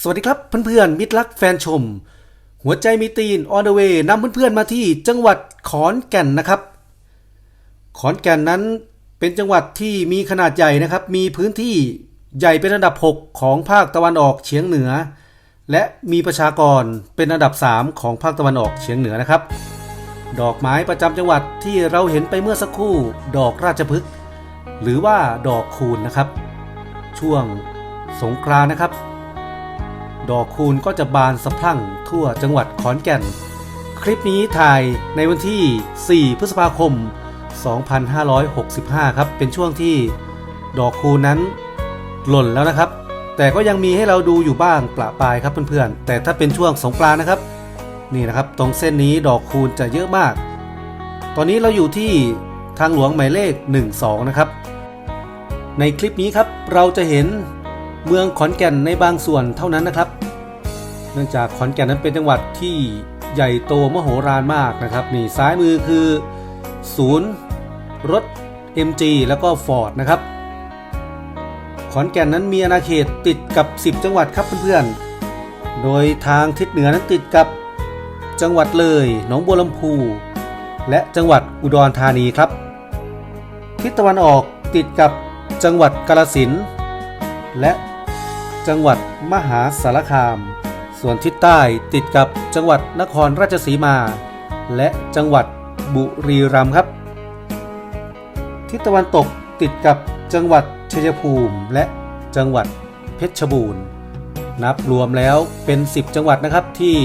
สวัสดีครับเพื่อนๆมิตรรักแฟนชม หัวใจมีตีนออนเดเวนำเพื่อนๆมาที่จังหวัดขอนแก่นนะครับ ขอนแก่นนั้นเป็นจังหวัดที่มีขนาดใหญ่นะครับ มีพื้นที่ใหญ่เป็นอันดับ 6 ของภาคตะวันออกเฉียงเหนือ และมีประชากรเป็นอันดับ 3 ของภาคตะวันออกเฉียงเหนือนะครับ ดอกไม้ประจำจังหวัดที่เราเห็นไปเมื่อสักครู่ ดอกราชพฤกษ์หรือว่าดอกคูณนะครับ ช่วงสงกรานนะครับ ดอกคูณก็จะบานสะพรั่งทั่วจังหวัดขอนแก่น คลิปนี้ถ่ายในวันที่ 4 พฤษภาคม 2565 ครับ เป็นช่วงที่ดอกคูณนั้นหล่นแล้วนะครับ แต่ก็ยังมีให้เราดูอยู่บ้างประปายครับเพื่อนๆ แต่ถ้าเป็นช่วงสงกรานนะครับ นี่นะครับตรงเส้นนี้ดอกคูณจะเยอะมาก ตอนนี้เราอยู่ที่ทางหลวงหมายเลข 12 นะครับ ในคลิปนี้ครับเราจะเห็นเมืองขอนแก่นในบางส่วนเท่านั้นนะครับ นื่องจากขอนแก่นนั้นเป็นจังหวัดที่ใหญ่โตมโหฬารมากนะครับนี่ซ้ายมือคือ ศูนย์รถ MG แล้วก็ Ford นะครับ ขอนแก่นนั้นมีอาณาเขตติดกับ 10 จังหวัดครับเพื่อนๆ โดยทางทิศเหนือนั้นติดกับจังหวัดเลยหนองบัวลำพู และจังหวัดอุดรธานีครับ ทิศตะวันออกติดกับจังหวัดกาฬสินและจังหวัดมหาสารคาม ส่วนทิศใต้ติดกับจังหวัดนครราชสีมา และจังหวัดบุรีรัมย์ครับ ทิศตะวันตกติดกับจังหวัดชัยภูมิ และจังหวัดเพชรบูรณ์ นับรวมแล้วเป็น 10 จังหวัดนะครับที่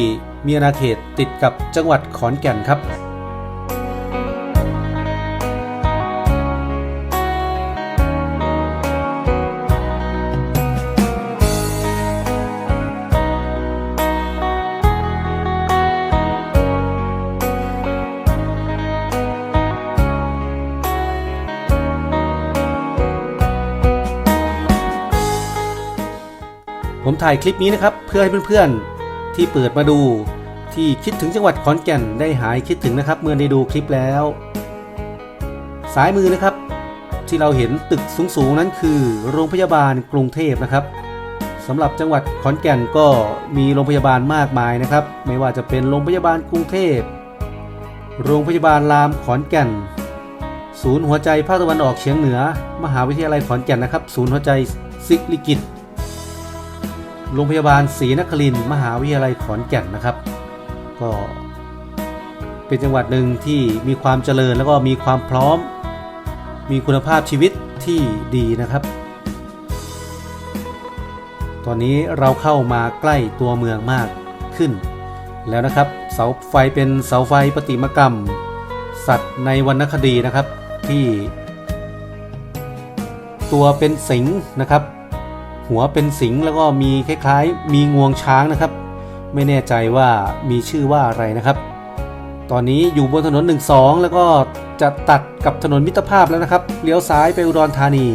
มีอาณาเขตติดกับจังหวัดขอนแก่นครับ ผมถ่ายคลิปนี้นะครับเพื่อให้เพื่อนๆที่เปิดมาดู ที่คิดถึงจังหวัดขอนแก่นได้หายคิดถึงนะครับ เมื่อได้ดูคลิปแล้วสายมือนะครับ ที่เราเห็นตึกสูงๆนั้นคือ โรงพยาบาลกรุงเทพนะครับสำหรับจังหวัดขอนแก่นก็มีโรงพยาบาลมากมายนะครับ ไม่ว่าจะเป็นโรงพยาบาลกรุงเทพ โรงพยาบาลรามขอนแก่น ศูนย์หัวใจภาคตะวันออกเฉียงเหนือ มหาวิทยาลัยขอนแก่นนะครับ ศูนย์หัวใจศิริกิต โรงพยาบาลศรีนครินทร์มหาวิทยาลัยขอนแก่นนะครับ ก็เป็นจังหวัดหนึ่งที่มีความเจริญแล้วก็มีความพร้อม มีคุณภาพชีวิตที่ดีนะครับ ตอนนี้เราเข้ามาใกล้ตัวเมืองมากขึ้น แล้วนะครับ เสาไฟเป็นเสาไฟประติมากรรม สัตว์ในวรรณคดีนะครับที่ ตัวเป็นสิงห์นะครับ หัวเป็นสิงห์แล้วก็มีคล้ายๆ มีงวงช้างนะครับ ไม่แน่ใจว่ามีชื่อว่าอะไรนะครับ ตอนนี้อยู่บนถนน 12 แล้วก็จะตัดกับถนนมิตรภาพแล้วนะครับเลี้ยวซ้ายไปอุดรธานี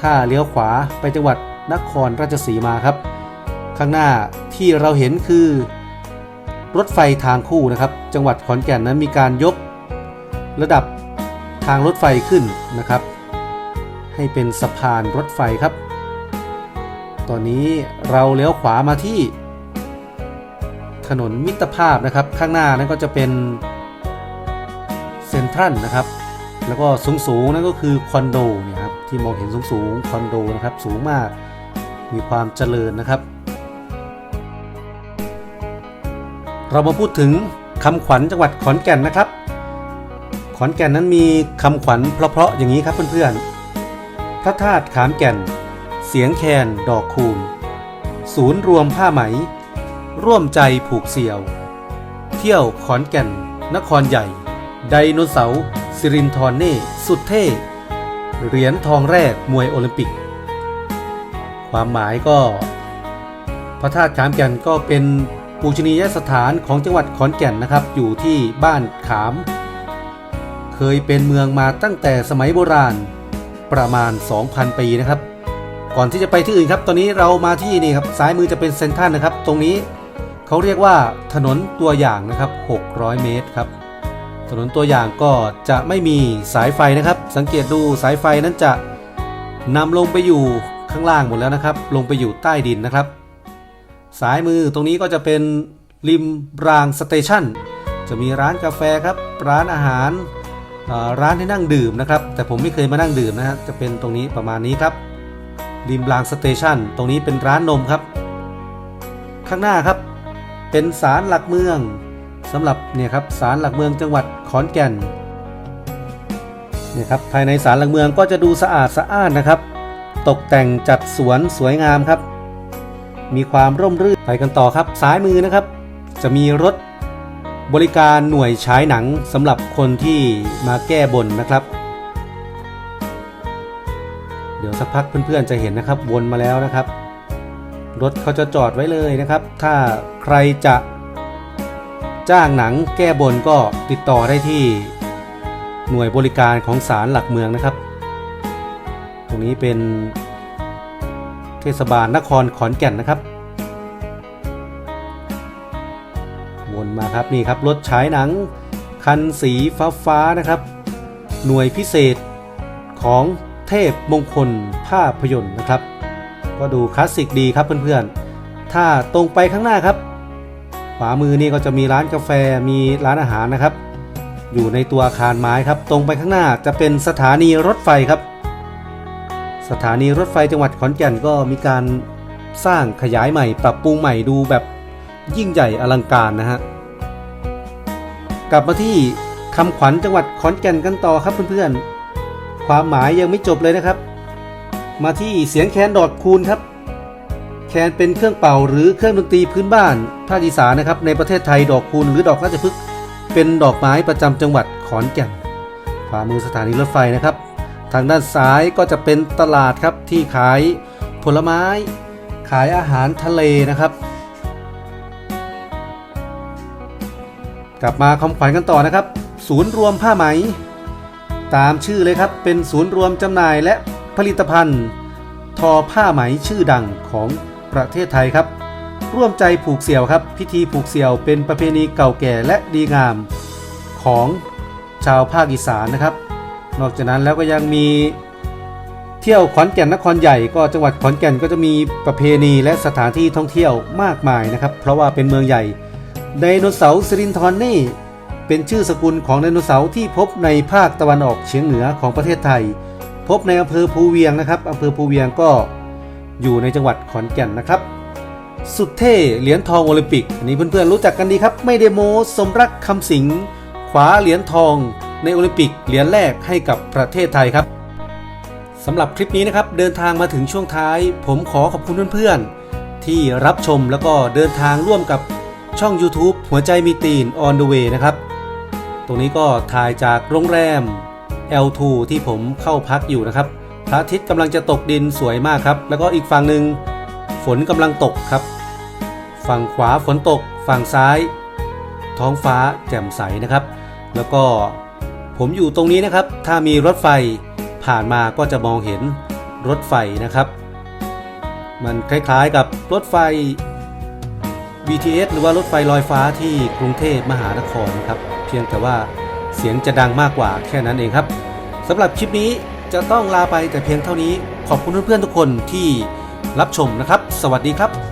ถ้าเลี้ยวขวาไปจังหวัดนครราชสีมาครับ ข้างหน้าที่เราเห็นคือ รถไฟทางคู่นะครับ จังหวัดขอนแก่นนั้นมีการยก ระดับทางรถไฟขึ้นนะครับ ให้เป็นสะพานรถไฟครับ ตอนนี้เราเลี้ยวขวามาที่ ถนนมิตรภาพนะครับ ข้างหน้านั้นก็จะเป็นเซ็นทรัลนะครับ แล้วก็สูงสูงๆนั่นก็คือคอนโดเนี่ยครับที่มองเห็นสูงสูงๆคอนโดนะครับสูงมากมีความเจริญนะครับ เรามาพูดถึงคำขวัญจังหวัดขอนแก่นนะครับ ขอนแก่นนั้นมีคำขวัญเพราะๆอย่างนี้ครับเพื่อนๆพระธาตุขามแก่น เสียงแคนดอกคูณ ศูนย์รวมผ้าไหม ร่วมใจผูกเสี่ยว เที่ยวขอนแก่น นครใหญ่ ไดโนเสาร์สิรินทรเน่สุดเท่เหรียญทองแรกมวยโอลิมปิก ความหมายก็ พระธาตุขามแก่นก็เป็นปูชนียสถานของจังหวัดขอนแก่นนะครับ อยู่ที่บ้านขาม เคยเป็นเมืองมาตั้งแต่สมัยโบราณประมาณ 2,000 ปีนะครับ ก่อนที่จะไปที่อื่นครับ ตอนนี้เรามาที่นี่ครับซ้ายมือจะเป็นเซนทันนะครับ ตรงนี้เขาเรียกว่าถนนตัวอย่างนะครับ 600 เมตรครับ ถนนตัวอย่างก็จะไม่มีสายไฟนะครับ สังเกตดูสายไฟนั้นจะนำลงไปอยู่ข้างล่างหมดแล้วนะครับ ลงไปอยู่ใต้ดินนะครับซ้ายมือตรงนี้ก็จะเป็นริมรางสเตชันจะมีร้านกาแฟครับ ร้านอาหาร ร้านให้นั่งดื่มนะครับ แต่ผมไม่เคยมานั่งดื่มนะฮะ จะเป็นตรงนี้ประมาณนี้ครับ ริมรางสเตชันตรงนี้เป็นร้านนมครับ ข้างหน้าครับ เป็นศาลหลักเมืองสำหรับเนี่ยครับศาลหลักเมืองจังหวัดขอนแก่นเนี่ยครับภายในศาลหลักเมืองก็จะดูสะอาดสะอ้านนะครับ ตกแต่งจัดสวนสวยงามครับ มีความร่มรื่นไปกันต่อครับซ้ายมือนะครับ จะมีรถบริการหน่วยฉายหนังสำหรับคนที่มาแก้บนนะครับ เดี๋ยวสักพักเพื่อนๆจะเห็นนะครับ วนมาแล้วนะครับ รถเขาจะจอดไว้เลยนะครับ ถ้าใครจะจ้างหนังแก้บนก็ติดต่อได้ที่หน่วยบริการของศาลหลักเมืองนะครับ ตรงนี้เป็นเทศบาลนครขอนแก่นนะครับ วนมาครับนี่ครับรถฉายหนังคันสีฟ้าฟ้าๆนะครับ หน่วยพิเศษของ เทพมงคลภาพยนตร์นะครับ ก็ดูคลาสสิกดีครับเพื่อนๆ ถ้าตรงไปข้างหน้าครับ ขวามือนี่ก็จะมีร้านกาแฟมีร้านอาหารนะครับ อยู่ในตัวอาคารไม้ครับ ตรงไปข้างหน้าจะเป็นสถานีรถไฟครับ สถานีรถไฟจังหวัดขอนแก่นก็มีการสร้างขยายใหม่ ปรับปรุงใหม่ดูแบบยิ่งใหญ่อลังการนะฮะกลับมาที่คำขวัญจังหวัดขอนแก่นกันต่อครับเพื่อนๆ ความหมายยังไม่จบเลยนะครับ มาที่เสียงแคนดอดคูณครับ แคนเป็นเครื่องเป่าหรือเครื่องดนตรีพื้นบ้านภาคอีสานนะครับในประเทศไทยดอกคูณหรือดอกราชพฤกษ์เป็นดอกไม้ประจำจังหวัดขอนแก่นขวามือสถานีรถไฟนะครับ ทางด้านซ้ายก็จะเป็นตลาดครับที่ขายผลไม้ ขายอาหารทะเลนะครับ กลับมาคำขวัญกันต่อนะครับ ศูนย์รวมผ้าไหม ตามชื่อเลยครับ เป็นศูนย์รวมจำหน่ายและผลิตภัณฑ์ ทอผ้าไหมชื่อดังของประเทศไทยครับ ร่วมใจผูกเสี่ยวครับ พิธีผูกเสี่ยวเป็นประเพณีเก่าแก่และดีงาม ของชาวภาคอีสานนะครับ นอกจากนั้นแล้วก็ยังมีเที่ยวขอนแก่นนครใหญ่ก็จังหวัดขอนแก่นก็จะมีประเพณีและสถานที่ท่องเที่ยวมากมายนะครับ เพราะว่าเป็นเมืองใหญ่ไดโนเสาร์สิรินทรนี่ เป็นชื่อสกุลของไดโนเสาร์ที่พบในภาคตะวันออกเฉียงเหนือของประเทศไทย พบในอำเภอภูเวียงนะครับอำเภอภูเวียงก็อยู่ในจังหวัดขอนแก่นนะครับ สุดเท่เหรียญทองโอลิมปิกอันนี้เพื่อนๆรู้จักกันดีครับ ไม่ได้โมสมรักคำสิงขวาเหรียญทองในโอลิมปิกเหรียญแรกให้กับประเทศไทยครับสำหรับคลิปนี้นะครับเดินทางมาถึงช่วงท้าย ผมขอขอบคุณเพื่อนๆที่รับชมแล้วก็เดินทางร่วมกับช่อง YouTube หัวใจมีตีน on the way นะครับ รงนี้ก็ถ่ายจากโรงแรม L2 ที่ผมเข้าพักอยู่นะครับพระอาทิตย์กำลังจะตกดินสวยมากครับ แล้วก็อีกฝั่งหนึ่งฝนกำลังตกครับ ฝั่งขวาฝนตก ฝั่งซ้าย ท้องฟ้าแจ่มใสนะครับ แล้วก็ผมอยู่ตรงนี้นะครับ ถ้ามีรถไฟผ่านมาก็จะมองเห็นรถไฟนะครับ มันคล้ายๆกับรถไฟ BTS หรือว่ารถไฟลอยฟ้าที่กรุงเทพมหานครนะครับ พียงแต่ว่าเสียงจะดังมากกว่าแค่นั้นเองครับสำหรับคลิปนี้จะต้องลาไปแต่เพียงเท่านี้ขอบคุณเพื่อนๆทุกคนที่รับชมนะครับ สวัสดีครับ